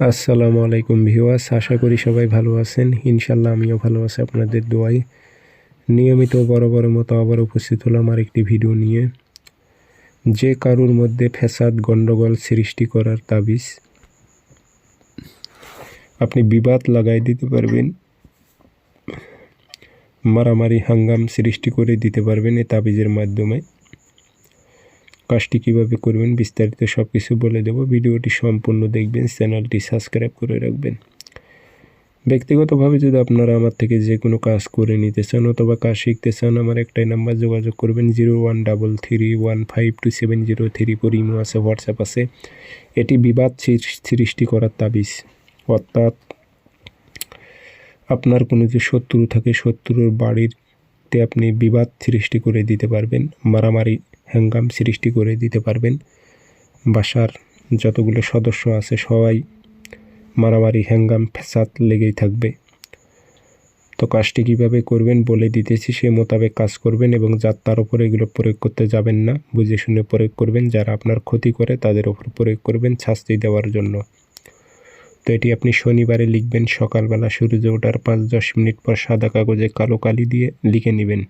আসসালামু আলাইকুম ভিউয়ার্স, আশা করি সবাই ভালো আছেন। ইনশাল্লাহ আমিও ভালো আছি আপনাদের দোয়ায়। নিয়মিত বড় বড় মতো আবার উপস্থিত হলাম আর একটি ভিডিও নিয়ে। যে কারুর মধ্যে ফ্যাসাদ, গণ্ডগোল সৃষ্টি করার তাবিজ। আপনি বিবাদ লাগাই দিতে পারবেন। মারামারি, হাঙ্গাম সৃষ্টি করে দিতে পারবেন এই তাবিজের মাধ্যমে। কাজটি কীভাবে করবেন বিস্তারিত সব কিছু বলে দেব। ভিডিওটি সম্পূর্ণ দেখবেন, চ্যানেলটি সাবস্ক্রাইব করে রাখবেন। ব্যক্তিগতভাবে যদি আপনারা আমার থেকে যে কোনো কাজ করে নিতে চান অথবা কাজ শিখতে চান, আমার একটাই নাম্বার যোগাযোগ করবেন zero one double three one five two seven zero three four imo আছে, হোয়াটসঅ্যাপ আছে। এটি বিবাদ সৃষ্টি করার তাবিজ। অর্থাৎ আপনার কোনো যে শত্রু থাকে, শত্রুর বাড়িতে আপনি বিবাদ সৃষ্টি করে দিতে পারবেন, মারামারি হ্যাঙ্গাম সৃষ্টি করে দিতে পারবেন। বাসার যতগুলো সদস্য আছে, সবাই মারামারি হ্যাঙ্গাম ফ্যাসাদ লেগেই থাকবে। তো কাজটি কীভাবে করবেন বলে দিতেছি, সে মোতাবেক কাজ করবেন এবং যার তার উপর এগুলো প্রয়োগ করতে যাবেন না, বুঝে শুনে প্রয়োগ করবেন। যারা আপনার ক্ষতি করে, তাদের ওপর প্রয়োগ করবেন শাস্তি দেওয়ার জন্য। তো এটি আপনি শনিবারে লিখবেন, সকালবেলা সূর্য ওঠার পাঁচ দশ মিনিট পর সাদা কাগজে কালো কালি দিয়ে লিখে নেবেন।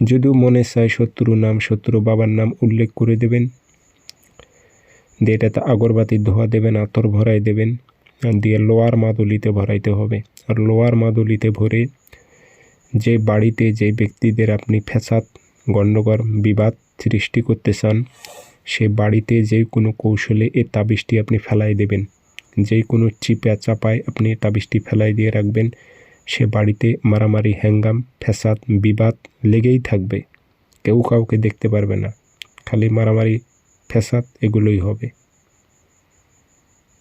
যদিও মনে চায় শত্রু নাম, শত্রু বাবার নাম উল্লেখ করে দেবেন। দিয়ে এটাতে আগরবাতি ধোয়া দেবেন, আতর ভরাই দেবেন। দিয়ে লোয়ার মাদুলিতে ভরাইতে হবে। আর লোয়ার মাদুলিতে ভরে যে বাড়িতে যে ব্যক্তিদের আপনি ফ্যাসাদ গণ্ডগর বিবাদ সৃষ্টি করতে চান সে বাড়িতে যে কোনো কৌশলে এ তাবিজটি আপনি ফেলাই দেবেন। যে কোনো চিপা চাপায় আপনি তাবিজটি ফেলাই দিয়ে রাখবেন। সে বাড়িতে মারামারি, হ্যাঙ্গাম, ফ্যাসাদ, বিবাদ লেগেই থাকবে। কেউ কাউকে দেখতে পারবে না। খালি মারামারি, ফ্যাসাদ এগুলোই হবে।